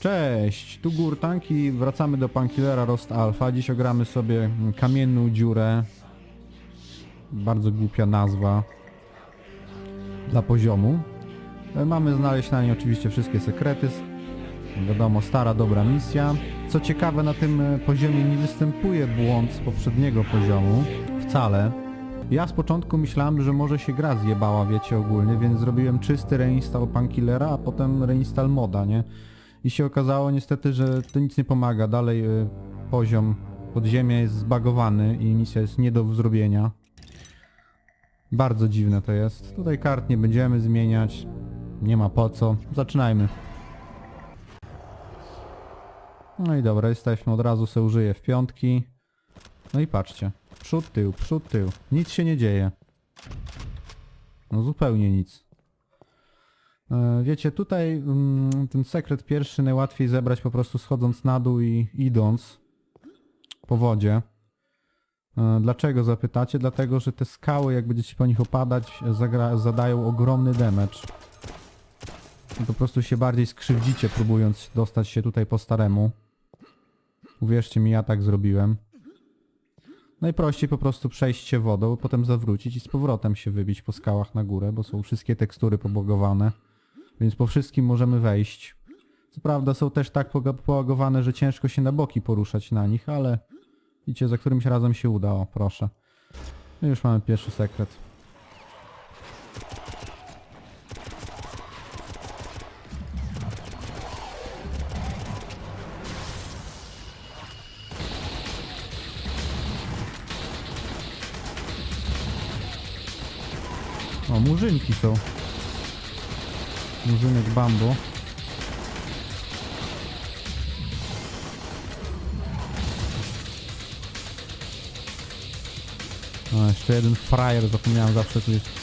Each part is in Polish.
Cześć, tu Gurtank i wracamy do Pankillera Rost Alpha. Dziś ogramy sobie kamienną dziurę. Bardzo głupia nazwa dla poziomu. Mamy znaleźć na niej oczywiście wszystkie sekrety. Wiadomo, stara, dobra misja. Co ciekawe, na tym poziomie nie występuje błąd z poprzedniego poziomu. Wcale. Ja z początku myślałem, że może się gra zjebała, wiecie, ogólnie, więc zrobiłem czysty reinstall Pankillera, a potem reinstall moda, nie? I się okazało niestety, że to nic nie pomaga. Dalej y, poziom podziemia jest zbagowany i misja jest nie do zrobienia. Bardzo dziwne to jest. Tutaj kart nie będziemy zmieniać. Nie ma po co. Zaczynajmy. No i dobra, jesteśmy. Od razu se użyję w piątki. No i patrzcie. Przód, tył, przód, tył. Nic się nie dzieje. No zupełnie nic. E, Wiecie, tutaj mm, ten sekret pierwszy najłatwiej zebrać po prostu schodząc na dół i idąc po wodzie. E, Dlaczego zapytacie? Dlatego, że te skały, jak będziecie po nich opadać, zadają ogromny damage. I po prostu się bardziej skrzywdzicie, próbując dostać się tutaj po staremu. Uwierzcie mi, ja tak zrobiłem. Najprościej po prostu przejść się wodą, potem zawrócić i z powrotem się wybić po skałach na górę, bo są wszystkie tekstury pobogowane. Więc po wszystkim możemy wejść. Co prawda są też tak połagowane, że ciężko się na boki poruszać na nich, ale widzicie, za którymś razem się uda, o proszę. No już mamy pierwszy sekret. O, murzynki są. Murzynek bambu. No, jeszcze jeden frajer, zapomniałem, zawsze tu jest.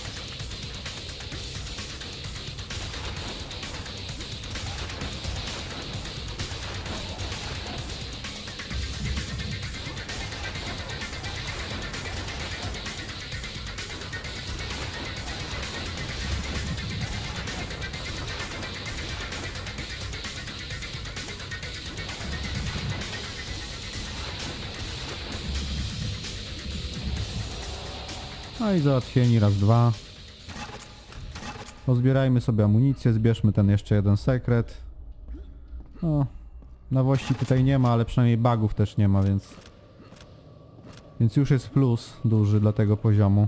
No i załatwieni raz, dwa. Pozbierajmy sobie amunicję, zbierzmy ten jeszcze jeden sekret. No, nowości tutaj nie ma, ale przynajmniej bugów też nie ma, więc... Więc już jest plus duży dla tego poziomu.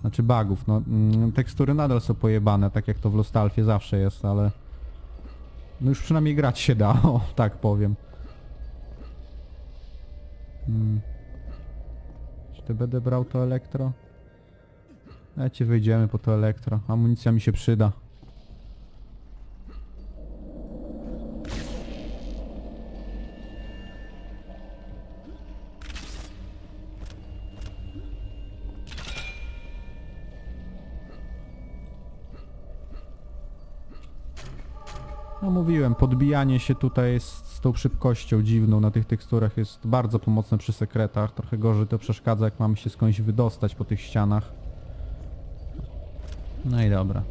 Znaczy bugów, no mm, tekstury nadal są pojebane, tak jak to w Lostalfie zawsze jest, ale... No już przynajmniej grać się da, o, tak powiem. Mm. To będę brał to elektro? Lecie wyjdziemy po to elektro. Amunicja mi się przyda. No mówiłem, podbijanie się tutaj z tą szybkością dziwną na tych teksturach jest bardzo pomocne przy sekretach. Trochę gorzej to przeszkadza, jak mamy się skądś wydostać po tych ścianach. No i dobra.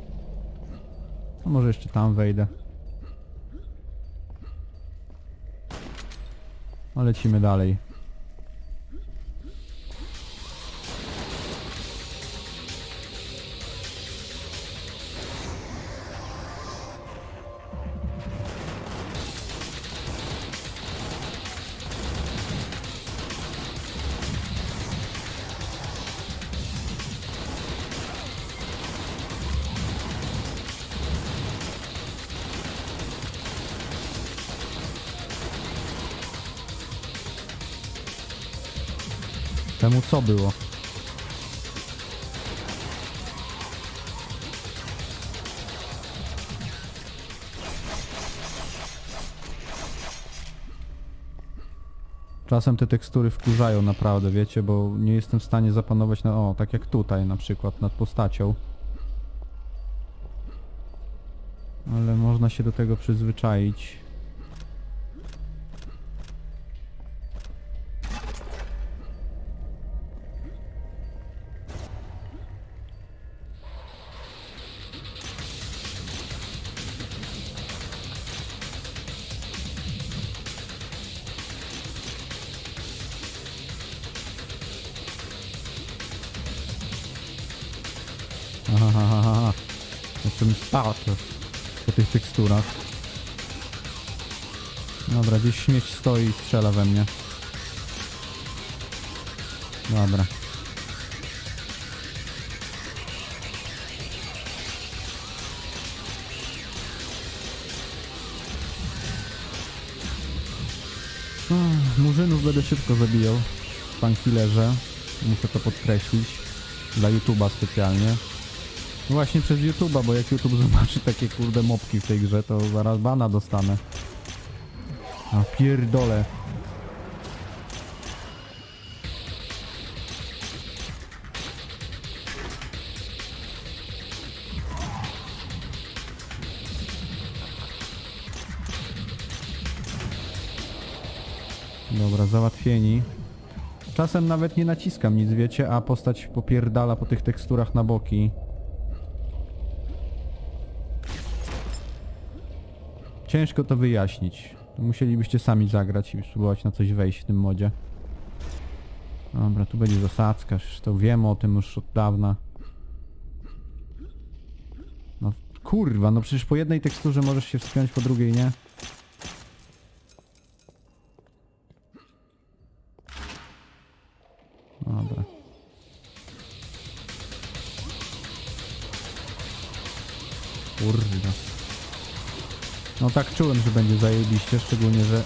Może jeszcze tam wejdę. No lecimy dalej. Temu co było? Czasem te tekstury wkurzają naprawdę, wiecie, bo nie jestem w stanie zapanować na... O, tak jak tutaj na przykład, nad postacią. Ale można się do tego przyzwyczaić. Mi spadł po tych teksturach. Dobra, gdzieś śmieć stoi i strzela we mnie. Dobra. Murzynów będę szybko zabijał w Pankillerze. Muszę to podkreślić. Dla YouTube'a specjalnie. Właśnie przez YouTube'a, bo jak YouTube zobaczy takie kurde mopki w tej grze, to zaraz bana dostanę. A pierdole. Dobra, załatwieni. Czasem nawet nie naciskam nic, wiecie, a postać popierdala po tych teksturach na boki. Ciężko to wyjaśnić. Musielibyście sami zagrać i spróbować na coś wejść w tym modzie. Dobra, tu będzie zasadzka, to wiemy o tym już od dawna. No kurwa, no przecież po jednej teksturze możesz się wspiąć, po drugiej nie. No tak czułem, że będzie zajebiście, szczególnie, że...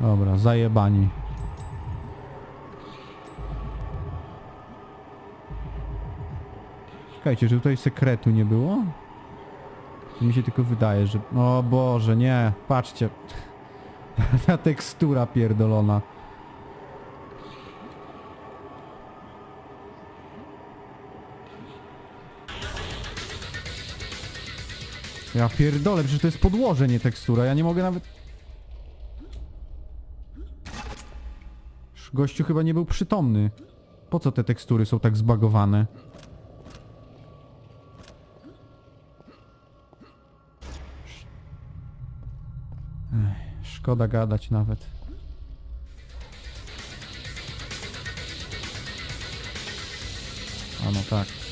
Dobra, zajebani. Czekajcie, że tutaj sekretu nie było? To mi się tylko wydaje, że... O Boże, nie, patrzcie. Ta tekstura pierdolona. Ja pierdolę, przecież to jest podłoże, nie tekstura. Ja nie mogę nawet... Gościu chyba nie był przytomny. Po co te tekstury są tak zbagowane? Szkoda gadać nawet. A no tak.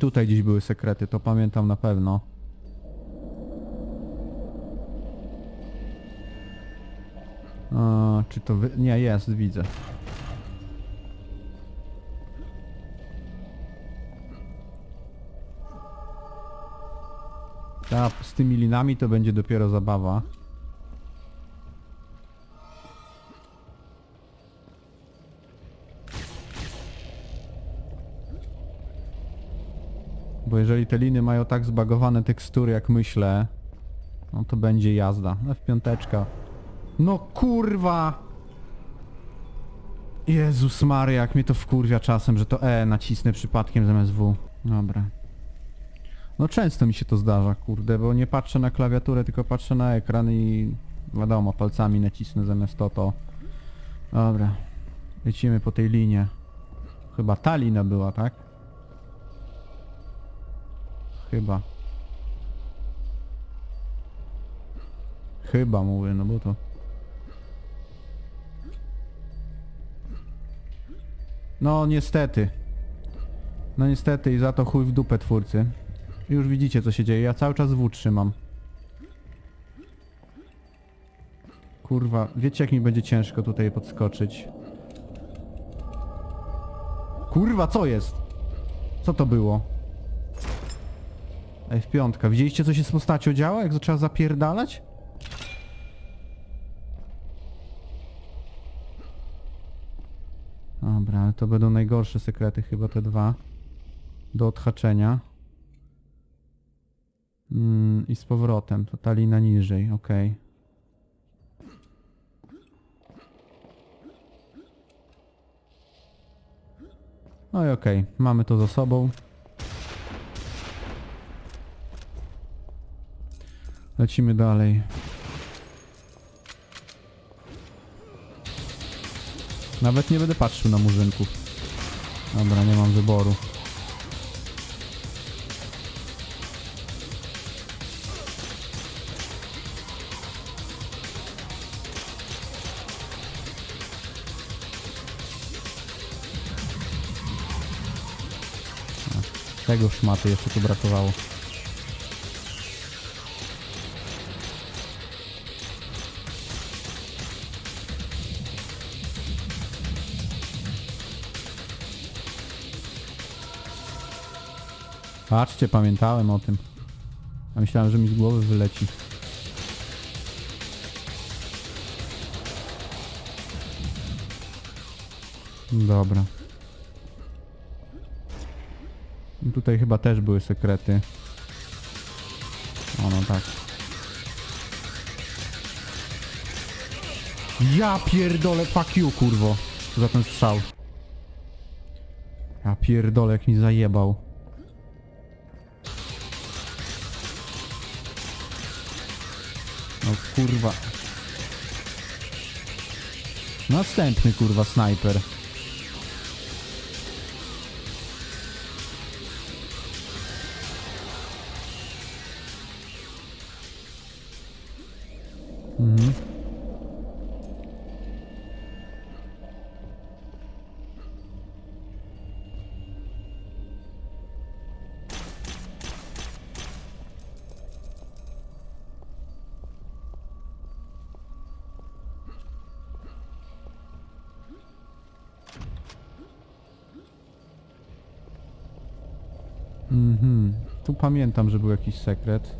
Tutaj gdzieś były sekrety, to pamiętam na pewno. A, czy to wy... Nie, jest, widzę. Ta, z tymi linami to będzie dopiero zabawa. Jeżeli te liny mają tak zbagowane tekstury jak myślę, no to będzie jazda. No w piąteczka. No kurwa! Jezus Maria, jak mnie to wkurwia czasem, że to E nacisnę przypadkiem zamiast W. Dobra. No często mi się to zdarza, kurde, bo nie patrzę na klawiaturę, tylko patrzę na ekran i wiadomo, palcami nacisnę zamiast to, to. Dobra. Lecimy po tej linie. Chyba ta lina była, tak? Chyba. Chyba mówię, no bo to... No niestety. No niestety i za to chuj w dupę twórcy. Już widzicie co się dzieje, ja cały czas W trzymam. Kurwa, wiecie jak mi będzie ciężko tutaj podskoczyć. Kurwa, co jest? Co to było? F5. Widzieliście co się z postacią działa? Jak zaczęła zapierdalać? Dobra, ale to będą najgorsze sekrety chyba te dwa. Do odhaczenia. Mm, I z powrotem. To ta lina niżej, okej. No i okej, mamy to za sobą. Lecimy dalej. Nawet nie będę patrzył na murzynków. Dobra, nie mam wyboru. Tego szmaty jeszcze tu brakowało. Patrzcie, pamiętałem o tym. A myślałem, że mi z głowy wyleci. Dobra. Tutaj chyba też były sekrety. O no tak. Ja pierdolę, fuck you kurwo. Za ten strzał. Ja pierdolę, jak mi zajebał. No kurwa. Następny kurwa snajper. Mhm. Tu pamiętam, że był jakiś sekret.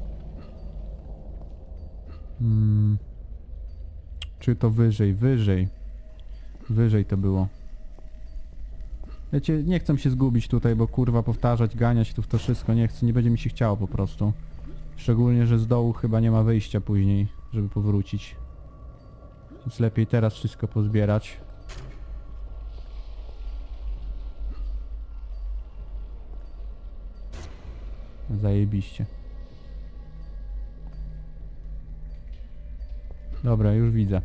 Mm. Czy to wyżej? Wyżej. Wyżej to było. Wiecie, nie chcę się zgubić tutaj, bo kurwa powtarzać, ganiać tu w to wszystko nie chcę, nie będzie mi się chciało po prostu. Szczególnie, że z dołu chyba nie ma wyjścia później, żeby powrócić. Więc lepiej teraz wszystko pozbierać. Zajebiście. Dobra, już widzę.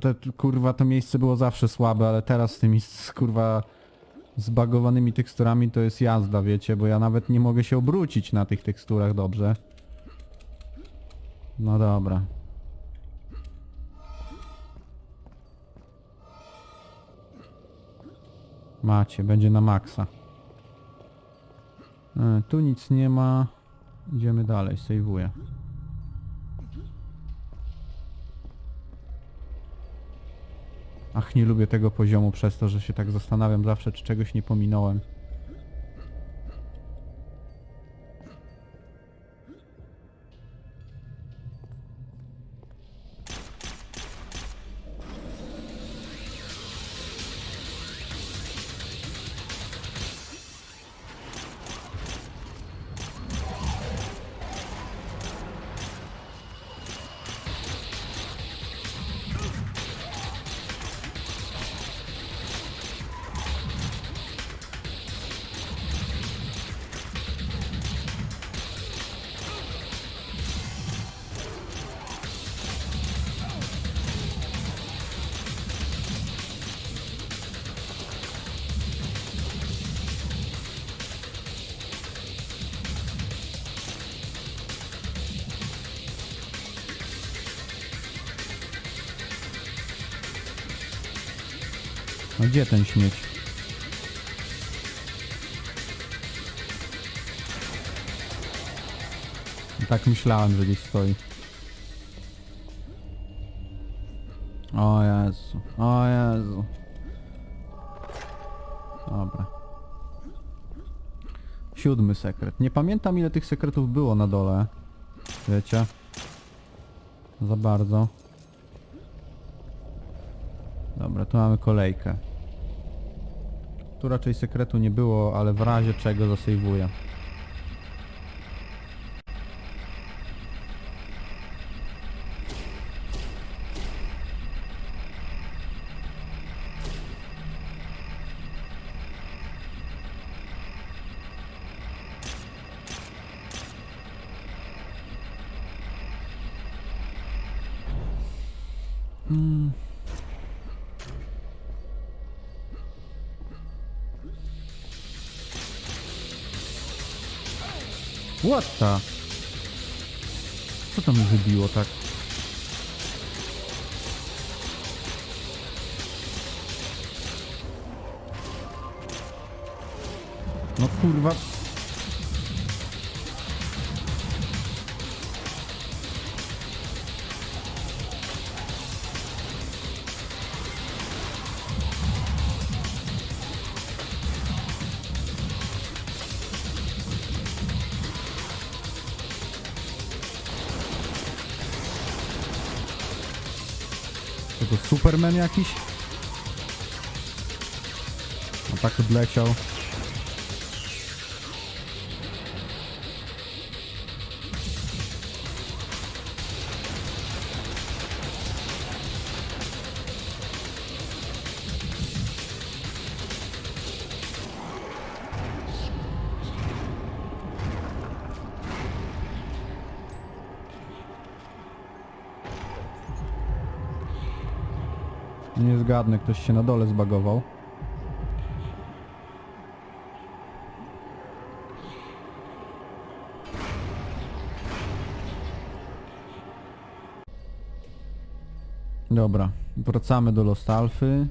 To, te, kurwa to miejsce było zawsze słabe, ale teraz z tymi s- kurwa zbagowanymi teksturami to jest jazda, wiecie, bo ja nawet nie mogę się obrócić na tych teksturach dobrze. No dobra. Macie, będzie na maksa. E, tu nic nie ma. Idziemy dalej, sejwuję. Nie lubię tego poziomu przez to, że się tak zastanawiam zawsze, czy czegoś nie pominąłem. No gdzie ten śmieć? Tak myślałem, że gdzieś stoi. O Jezu, o Jezu. Dobra. Siódmy sekret. Nie pamiętam ile tych sekretów było na dole. Wiecie? Za bardzo. Dobra, tu mamy kolejkę. Tu raczej sekretu nie było, ale w razie czego zasejwuję. The? Co to mi wybiło tak? No kurwa. Superman jakiś? A tak odleciał. Nie zgadnę, ktoś się na dole zbagował. Dobra, wracamy do Lost Alfy.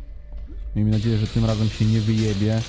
Miejmy nadzieję, że tym razem się nie wyjebie.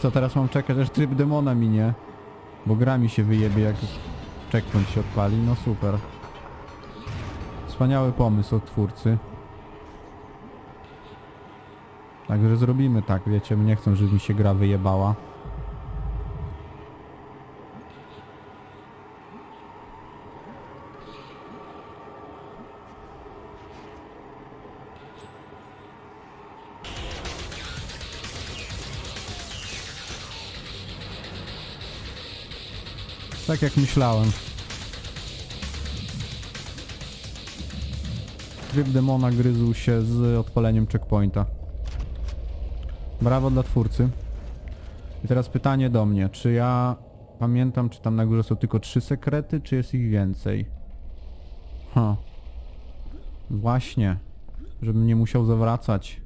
Co teraz mam czekać, aż tryb demona minie? Bo gra mi się wyjebie, jak checkpoint się odpali. No super. Wspaniały pomysł od twórcy. Także zrobimy tak, wiecie, nie chcę, żeby mi się gra wyjebała. Tak jak myślałem. Tryb demona gryzł się z odpaleniem checkpointa. Brawo dla twórcy. I teraz pytanie do mnie, czy ja pamiętam, czy tam na górze są tylko trzy sekrety, czy jest ich więcej? Ha. Właśnie. Żebym nie musiał zawracać.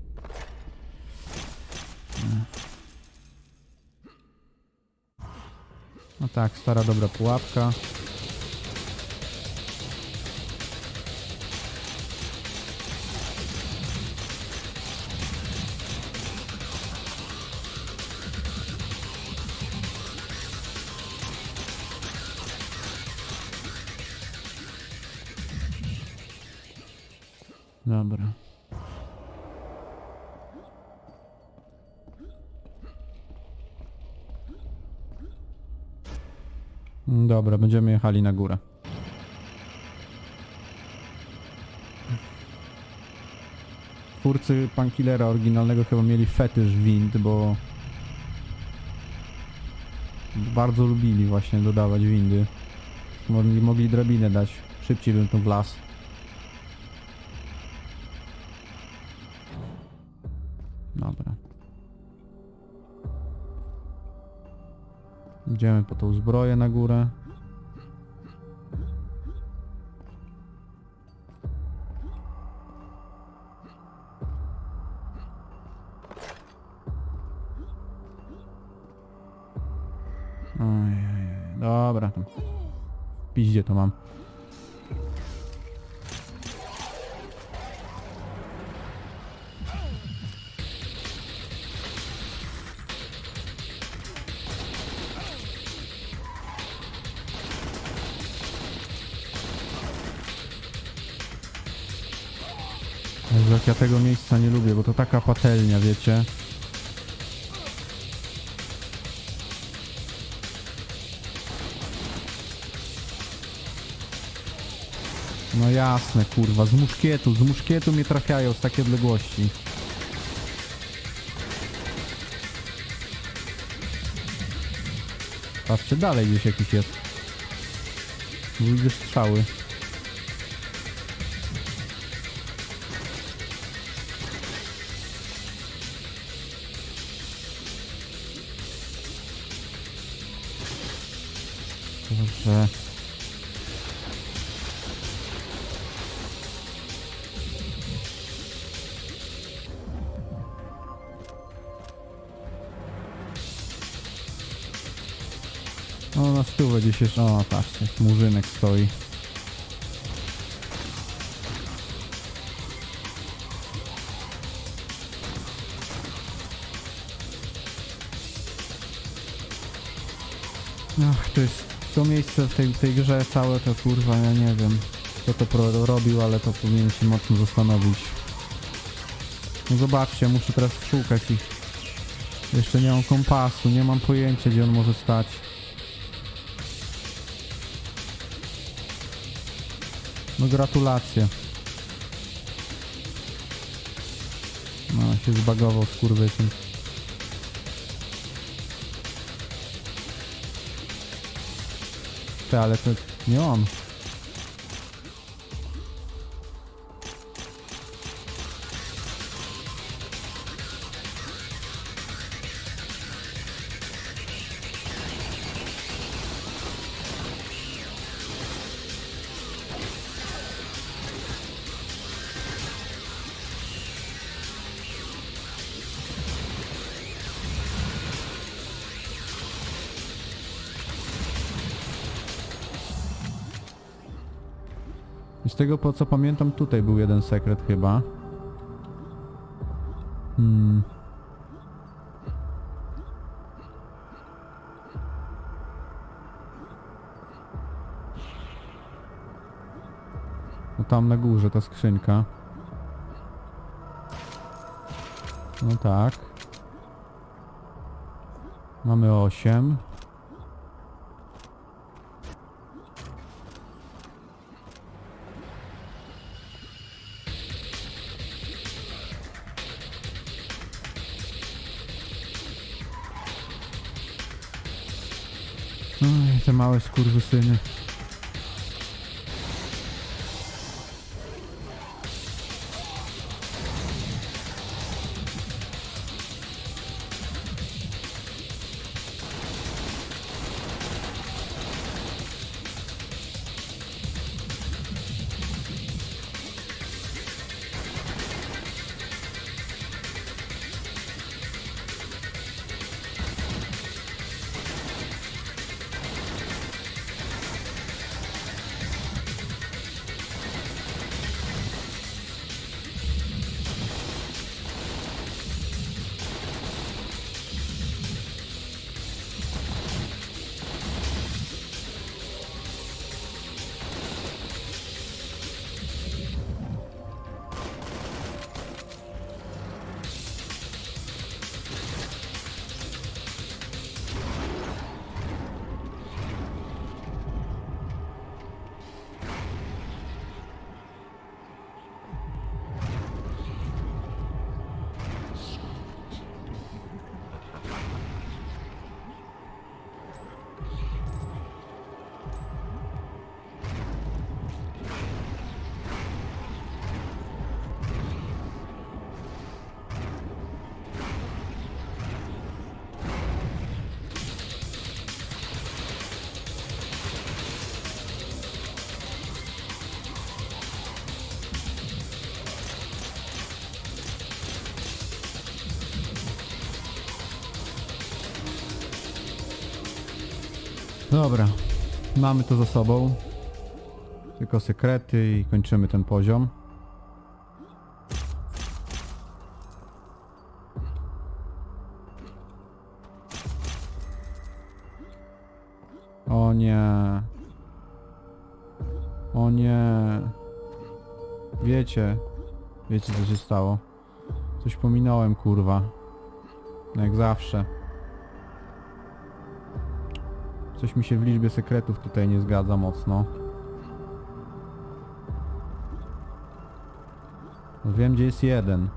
No tak, stara dobra pułapka. Dobra. Dobra, będziemy jechali na górę. Twórcy Pankillera oryginalnego chyba mieli fetysz wind, bo bardzo lubili właśnie dodawać windy. Mogli, mogli drabinę dać. Szybciej bym tu w las. Idziemy po tą zbroję na górę. Ojej, dobra. piździe to mam. Tego miejsca nie lubię, bo to taka patelnia, wiecie. No jasne, kurwa, z muszkietu, z muszkietu mnie trafiają z takiej odległości. Patrzcie, dalej gdzieś jakiś jest. Widzę strzały. Jeszcze. O, patrzcie, murzynek stoi. Ach, to jest to miejsce w tej, tej grze całe to kurwa, ja nie wiem kto to pro, robił, ale to powinien się mocno zastanowić. No zobaczcie, muszę teraz szukać ich. Jeszcze nie mam kompasu, nie mam pojęcia gdzie on może stać. No gratulacje. No się zbagował skurwysyn. Ty, ale to nie on. I z tego po co pamiętam tutaj był jeden sekret chyba. Hmm. No tam na górze ta skrzynka. No tak. Mamy Ai, tá mal escuro você, né? Dobra, mamy to za sobą. Tylko sekrety i kończymy ten poziom. O nie. O nie. Wiecie. Wiecie co się stało. Coś pominąłem kurwa. No Jak zawsze. Coś mi się w liczbie sekretów tutaj nie zgadza mocno. No Wiem gdzie jest jeden.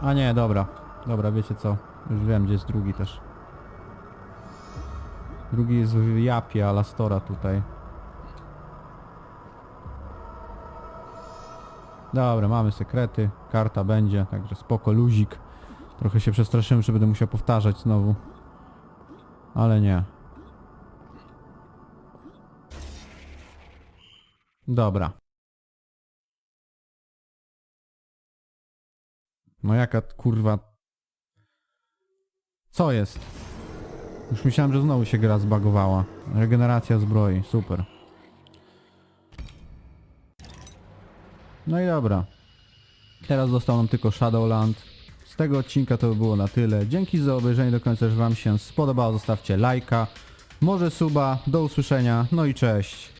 A nie, dobra. Dobra, wiecie co? Już wiem gdzie jest drugi też. Drugi jest w Japie Alastora tutaj. Dobra, mamy sekrety. Karta będzie, także spoko, luzik. Trochę się przestraszyłem, że będę musiał powtarzać znowu. Ale nie. Dobra. No jaka kurwa... Co jest? Już myślałem, że znowu się gra zbagowała. Regeneracja zbroi, super. No i dobra. Teraz został nam tylko Shadowland. Tego odcinka to by było na tyle. Dzięki za obejrzenie do końca, że wam się spodobało. Zostawcie lajka, może suba. Do usłyszenia. No i cześć.